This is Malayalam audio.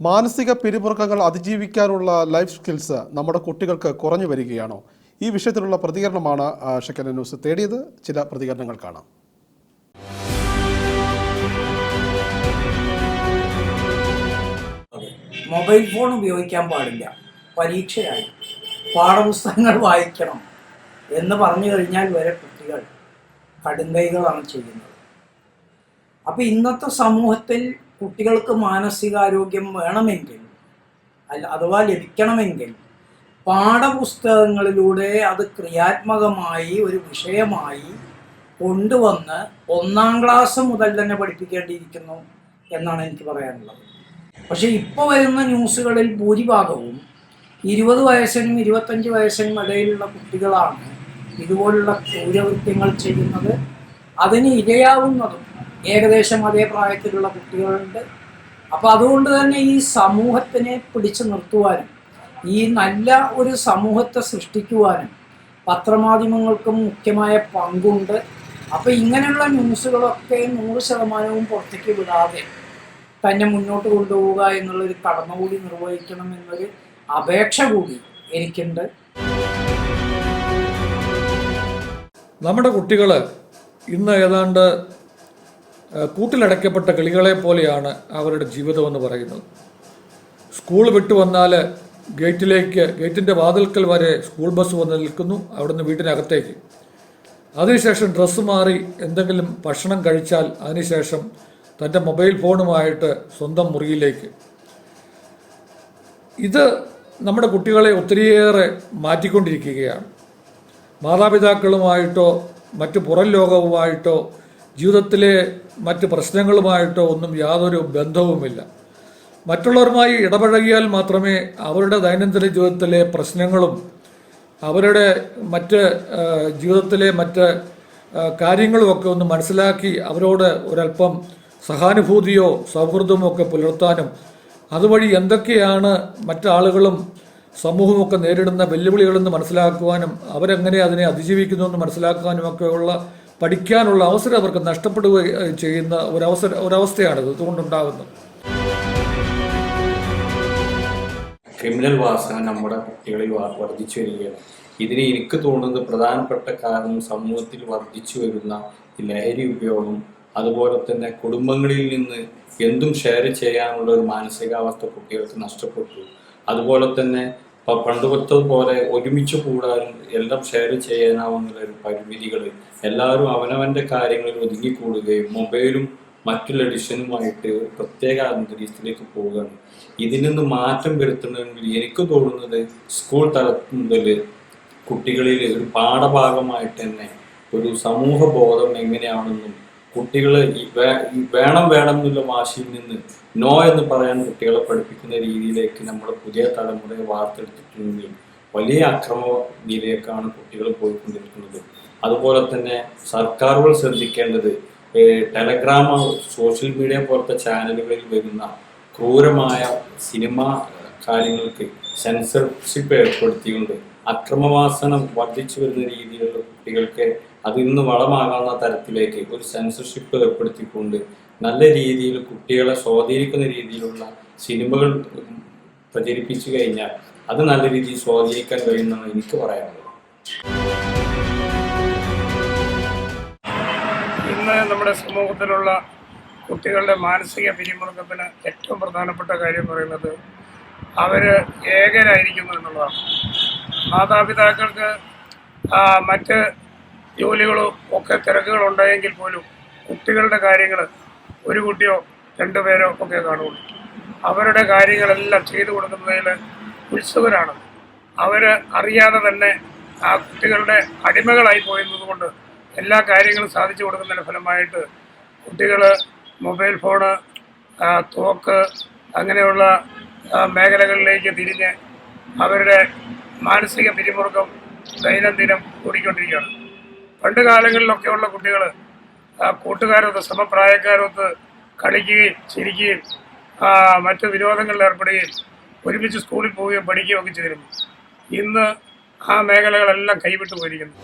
മാനസിക പിരിമുറുക്കങ്ങൾ അതിജീവിക്കാനുള്ള ലൈഫ് സ്കിൽസ് നമ്മുടെ കുട്ടികൾക്ക് കുറഞ്ഞു വരികയാണോ? ഈ വിഷയത്തിലുള്ള പ്രതികരണമാണ് ആ, ഷെക്കന ന്യൂസ് തേടിയത്. ചില പ്രതികരണങ്ങൾ കാണാം. മൊബൈൽ ഫോൺ ഉപയോഗിക്കാൻ പാടില്ല. പരീക്ഷയായി. പാഠപുസ്തകങ്ങൾ വായിക്കണം എന്ന് പറഞ്ഞു കഴിഞ്ഞാൽ വരെ കുട്ടികൾ കടുങ്കൈകളാണ് ചെയ്യുന്നത്. അപ്പം ഇന്നത്തെ സമൂഹത്തിൽ കുട്ടികൾക്ക് മാനസികാരോഗ്യം വേണമെങ്കിൽ അല്ല അഥവാ ലഭിക്കണമെങ്കിൽ പാഠപുസ്തകങ്ങളിലൂടെ അത് ക്രിയാത്മകമായി ഒരു വിഷയമായി കൊണ്ടുവന്ന് ഒന്നാം ക്ലാസ് മുതൽ തന്നെ പഠിപ്പിക്കേണ്ടിയിരിക്കുന്നു എന്നാണ് എനിക്ക് പറയാനുള്ളത്. പക്ഷേ ഇപ്പോൾ വരുന്ന ന്യൂസുകളിൽ ഭൂരിഭാഗവും ഇരുപത് വയസ്സിനും ഇരുപത്തഞ്ച് വയസ്സിനും ഇടയിലുള്ള കുട്ടികളാണ് ഇതുപോലുള്ള ക്രൂരകൃത്യങ്ങൾ ചെയ്യുന്നത്. അതിന് ഇരയാവുന്നതും ഏകദേശം അതേ പ്രായത്തിലുള്ള കുട്ടികളുണ്ട്. അപ്പോൾ അതുകൊണ്ട് തന്നെ ഈ സമൂഹത്തിനെ പിടിച്ചു നിർത്തുവാനും ഈ നല്ല ഒരു സമൂഹത്തെ സൃഷ്ടിക്കുവാനും പത്രമാധ്യമങ്ങൾക്കും മുഖ്യമായ പങ്കുണ്ട്. അപ്പോൾ ഇങ്ങനെയുള്ള ന്യൂസുകളൊക്കെ നൂറ് ശതമാനവും പുറത്തേക്ക് വിടാതെ തന്നെ മുന്നോട്ട് കൊണ്ടുപോവുക എന്നുള്ളൊരു കടമ കൂടി നിർവഹിക്കണം എന്നൊരു അപേക്ഷ കൂടി എനിക്കുണ്ട്. നമ്മുടെ കുട്ടികൾ ഇന്ന് ഏതാണ്ട് കൂട്ടിലടയ്ക്കപ്പെട്ട കിളികളെ പോലെയാണ് അവരുടെ ജീവിതമെന്ന് പറയുന്നത്. സ്കൂൾ വിട്ടു വന്നാൽ ഗേറ്റിലേക്ക് ഗേറ്റിന്റെ വാതിൽക്കൽ വരെ സ്കൂൾ ബസ് വന്ന് നിൽക്കുന്നു അവിടുന്ന് വീട്ടിനകത്തേക്ക്. അതിനുശേഷം ഡ്രസ്സ് മാറി എന്തെങ്കിലും ഭക്ഷണം കഴിച്ചാൽ അതിനുശേഷം തന്റെ മൊബൈൽ ഫോണുമായിട്ട് സ്വന്തം മുറിയിലേക്ക്. ഇത് നമ്മുടെ കുട്ടികളെ ഒത്തിരിയേറെ മാറ്റിക്കൊണ്ടിരിക്കുകയാണ്. മാതാപിതാക്കളുമായിട്ടോ മറ്റു പുറം ലോകവുമായിട്ടോ ജീവിതത്തിലെ മറ്റ് പ്രശ്നങ്ങളുമായിട്ടോ ഒന്നും യാതൊരു ബന്ധവുമില്ല. മറ്റുള്ളവരുമായി ഇടപഴകിയാൽ മാത്രമേ അവരുടെ ദൈനംദിന ജീവിതത്തിലെ പ്രശ്നങ്ങളും അവരുടെ മറ്റ് ജീവിതത്തിലെ മറ്റ് കാര്യങ്ങളുമൊക്കെ ഒന്ന് മനസ്സിലാക്കി അവരോട് ഒരല്പം സഹാനുഭൂതിയോ സൗഹൃദമോ ഒക്കെ പുലർത്താനും അതുവഴി എന്തൊക്കെയാണ് മറ്റാളുകളും സമൂഹമൊക്കെ നേരിടുന്ന വെല്ലുവിളികളെന്ന് മനസ്സിലാക്കുവാനും അവരെങ്ങനെ അതിനെ അതിജീവിക്കുന്നു എന്ന് മനസ്സിലാക്കാനും ഒക്കെയുള്ള പഠിക്കാനുള്ള അവസരം അവർക്ക് നഷ്ടപ്പെടുക ചെയ്യുന്ന ഒരവസര ഒരവസ്ഥയാണിത്. ഇതുകൊണ്ടുണ്ടാകുന്നത് ക്രിമിനൽ വാസന നമ്മുടെ കുട്ടികളിൽ വർദ്ധിച്ചു വരികയാണ്. ഇതിന് എനിക്ക് തോന്നുന്നത് പ്രധാനപ്പെട്ട കാരണം സമൂഹത്തിൽ വർദ്ധിച്ചു വരുന്ന ലഹരി ഉപയോഗം അതുപോലെ തന്നെ കുടുംബങ്ങളിൽ നിന്ന് എന്തും ഷെയർ ചെയ്യാനുള്ള ഒരു മാനസികാവസ്ഥ കുട്ടികൾക്ക് നഷ്ടപ്പെട്ടു. അതുപോലെ തന്നെ പ- പണ്ടുപത്തെ പോലെ ഒരുമിച്ച് കൂടാനും എല്ലാം ഷെയർ ചെയ്യാനാവുന്ന പരിമിതികൾ എല്ലാവരും അവനവന്റെ കാര്യങ്ങളിൽ ഒതുങ്ങിക്കൂടുകയും മൊബൈലും മറ്റുള്ള എഡിഷനുമായിട്ട് ഒരു പ്രത്യേക അന്തരീക്ഷത്തിലേക്ക് പോവുകയാണ്. ഇതിൽ നിന്ന് മാറ്റം വരുത്തണമെങ്കിൽ എനിക്ക് തോന്നുന്നത് സ്കൂൾ തലത്തിൽ മുതൽ കുട്ടികളിൽ ഒരു പാഠഭാഗമായിട്ട് തന്നെ ഒരു സമൂഹ ബോധം എങ്ങനെയാണെന്നും കുട്ടികൾ വേണം വേണം എന്നുള്ള വാശിയിൽ നിന്ന് നോ എന്ന് പറയാൻ കുട്ടികളെ പഠിപ്പിക്കുന്ന രീതിയിലേക്ക് നമ്മൾ പുതിയ തലമുറയെ വാർത്തെടുത്തിട്ടുണ്ടെങ്കിൽ വലിയ അക്രമ രീതിയിലേക്കാണ് കുട്ടികൾ പോയിക്കൊണ്ടിരിക്കുന്നത്. അതുപോലെ തന്നെ സർക്കാരുകൾ ശ്രദ്ധിക്കേണ്ടത് ടെലഗ്രാം സോഷ്യൽ മീഡിയ പോലത്തെ ചാനലുകളിൽ വരുന്ന ക്രൂരമായ സിനിമ കാര്യങ്ങൾക്ക് സെൻസർഷിപ്പ് ഏർപ്പെടുത്തിക്കൊണ്ട് അക്രമവാസനം വർദ്ധിച്ചു വരുന്ന രീതിയിലുള്ള കുട്ടികൾക്ക് അത് ഇന്ന് വളമാകാവുന്ന തരത്തിലേക്ക് ഒരു സെൻസർഷിപ്പ് ഏർപ്പെടുത്തിക്കൊണ്ട് നല്ല രീതിയിൽ കുട്ടികളെ സ്വാധീനിക്കുന്ന രീതിയിലുള്ള സിനിമകൾ പ്രചരിപ്പിച്ചു കഴിഞ്ഞാൽ അത് നല്ല രീതിയിൽ സ്വാധീനിക്കാൻ കഴിയുമെന്നാണ് എനിക്ക് പറയാനുള്ളത്. ഇന്ന് നമ്മുടെ സമൂഹത്തിലുള്ള കുട്ടികളുടെ മാനസിക പിരിമുറുക്കത്തിന് ഏറ്റവും പ്രധാനപ്പെട്ട കാര്യം പറയുന്നത് അവർ ഏകരായിരിക്കുന്നു എന്നുള്ളതാണ്. മാതാപിതാക്കൾക്ക് മറ്റ് ജോലികളും ഒക്കെ തിരക്കുകളുണ്ടായെങ്കിൽ പോലും കുട്ടികളുടെ കാര്യങ്ങൾ ഒരു കുട്ടിയോ രണ്ടു പേരോ ഒക്കെ കാണുള്ളൂ. അവരുടെ കാര്യങ്ങളെല്ലാം ചെയ്തു കൊടുക്കുന്നതിൽ ഉത്സുകരാണ്. അവർ അറിയാതെ തന്നെ ആ കുട്ടികളുടെ അടിമകളായി പോയിരുന്നത് എല്ലാ കാര്യങ്ങളും സാധിച്ചു കൊടുക്കുന്നതിന്റെ ഫലമായിട്ട് കുട്ടികൾ മൊബൈൽ ഫോണ് തോക്ക് അങ്ങനെയുള്ള മേഖലകളിലേക്ക് തിരിഞ്ഞ് അവരുടെ മാനസിക പിരിമുറുക്കം ദൈനംദിനം കൂടിക്കൊണ്ടിരിക്കുകയാണ്. പണ്ട് കാലങ്ങളിലൊക്കെയുള്ള കുട്ടികൾ കൂട്ടുകാരൊത്ത് സമപ്രായക്കാരൊത്ത് കളിക്കുകയും ചിരിക്കുകയും മറ്റ് വിനോദങ്ങളിൽ ഏർപ്പെടുകയും ഒരുമിച്ച് സ്കൂളിൽ പോവുകയും പഠിക്കുകയും ഒക്കെ ചെയ്തിരുന്നു. ഇന്ന് ആ മേഖലകളെല്ലാം കൈവിട്ടു പോയിരിക്കുന്നു.